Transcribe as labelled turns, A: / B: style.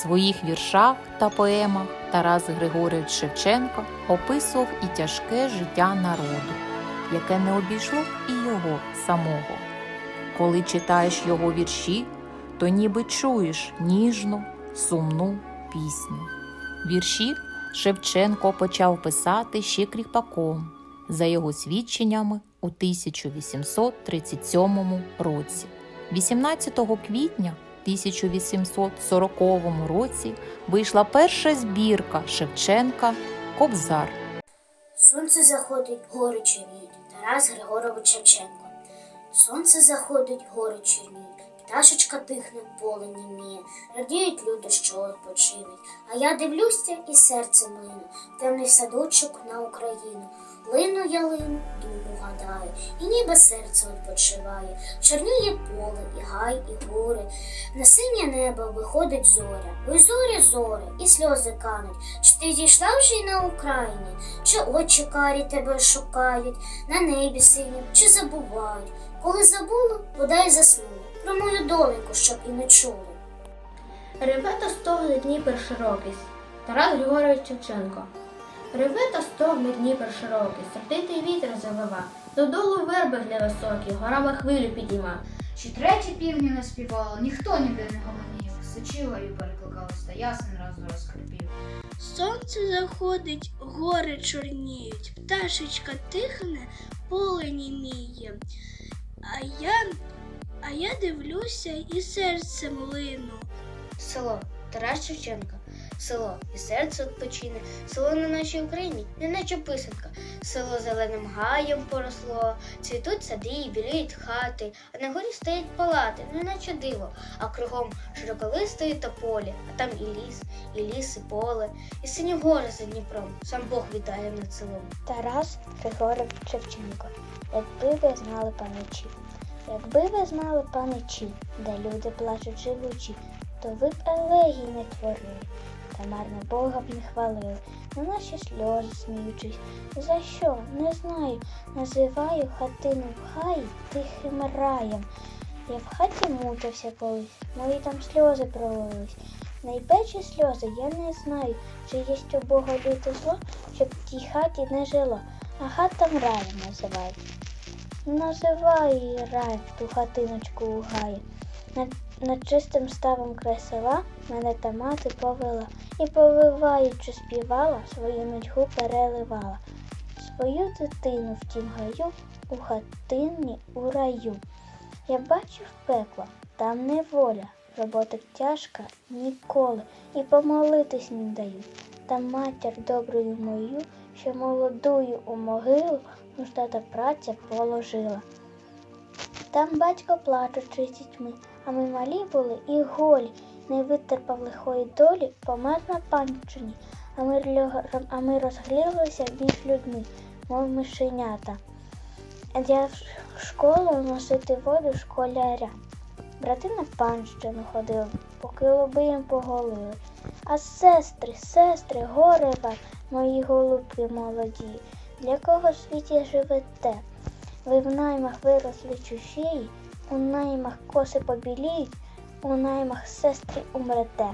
A: Своїх віршах та поемах Тарас Григорович Шевченко описував і тяжке життя народу, яке не обійшло і його самого. Коли читаєш його вірші, то ніби чуєш ніжну, сумну пісню. Вірші Шевченко почав писати ще кріпаком, за його свідченнями у 1837 році. 18 квітня 1840 році вийшла перша збірка Шевченка Кобзар.
B: Сонце заходить, гори чорніють. Тарас Григорович Шевченко. Сонце заходить, гори чорніють. Пташечка тихне, поле німіє. Радіють люди, що відпочинуть. А я дивлюся і серце мину. Темний садочок на Україну. Лину я лину, думу гадаю, і ніби серце відпочиває. Чорніє поле, і гай, і гори. На синє небо виходить зоря. Ой, зоря, зоря, і сльози кануть. Чи ти зійшла вже й на Україні? Чи очі карі тебе шукають, на небі синім, чи забувають? Коли забула, бодай заснула. Про мою доленьку, щоб і не чули.
C: Реве та стогне Дніпер широкий. Тарас Григорович Шевченко. Реве та стогне Дніпер широкий, сердитий вітер завива. Додолу верби гля високі, горами хвилю підійма.
D: Чи третє півні не співало, ніхто ніде не гомонів. Сичилою перекликалось, та ясен разу розкрипів.
E: Сонце заходить, гори чорніють, пташечка тихне, поле німіє. А я, а я дивлюся і серцем лину.
F: Село Тарас Шевченка. Село і серце відпочине. Село на нашій Україні, не наче писанка. Село зеленим гаєм поросло, цвітуть сади і біліють хати, а на горі стоять палати, не наче диво, а кругом широколистої тополі, а там і ліс, і ліс, і поле, і сині гори за Дніпром. Сам Бог вітає над селом.
G: Тарас Григорович Шевченко. Якби ви знали паничі, якби ви знали паничі, де люди плачуть живучі, то ви б елегій не творили, та марно Бога б не хвалили, на наші сльози сміючись. За що? Не знаю. Називаю хатину в хаї тихим раєм. Я в хаті мучився колись, мої там сльози пролились. Найперші сльози я не знаю, чи єсть у Бога люте зло, щоб в тій хаті не жило, а хатам раєм називають. Називаю її раєм ту хатиночку у гаї. Над, над чистим ставом край села мене та мати повела і, повиваючи, співала, свою нудьгу переливала. Свою дитину в тім гаю у хатині у раю. Я бачив пекло, там неволя, робота тяжка ніколи, і помолитись не дають. Та матір доброю мою, що молодую у могилу, нужда та праця положила. Там батько плачучи з дітьми, а ми малі були і голі, не витерпав лихої долі, помер на панчині, а ми, а ми розглілися між людьми, мов мишенята. Я в школу носити воду школяря. Брати на панщину ходили, поки лоби їм поголили. А сестри, сестри, горе вам, мої голубки молоді, для кого в світі живете? Ви в наймах виросли чужі, у наймах коси побіліють, у наймах сестри умрете.